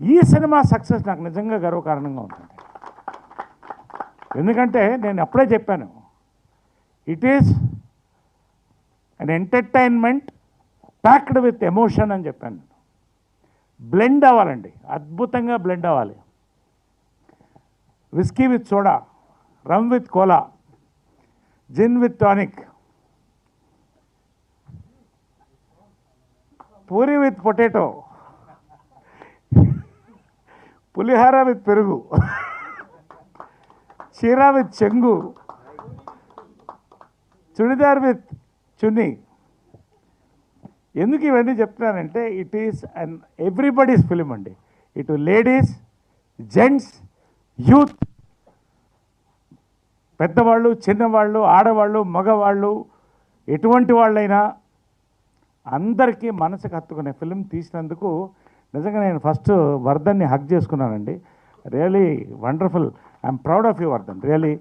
ఈ cinema success నాకు నిజంగా గర్వకారణంగా ఉంటుంది ఎందుకంటే నేను అప్పుడే చెప్పాను it is an entertainment packed with emotion అని చెప్పాను. నేను బ్లెండ్ అవ్వాలండి అద్భుతంగా బ్లెండ్ అవ్వాలి. Whisky with soda rum with cola gin with tonic puri with potato pulihora with perugu cheera with చెంగు చుడిదార్ విత్ చున్నీ. ఎందుకు ఇవన్నీ చెప్తున్నానంటే it is an everybody's film అండి. ఇటు లేడీస్ జెంట్స్ యూత్ పెద్దవాళ్ళు చిన్నవాళ్ళు ఆడవాళ్ళు మగవాళ్ళు ఎటువంటి వాళ్ళైనా అందరికీ మనసుకు హత్తుకునే ఫిలిం తీసినందుకు నిజంగా నేను ఫస్ట్ వర్ధన్ని హక్ చేసుకున్నానండి. Really wonderful I'm proud of you Vardhan really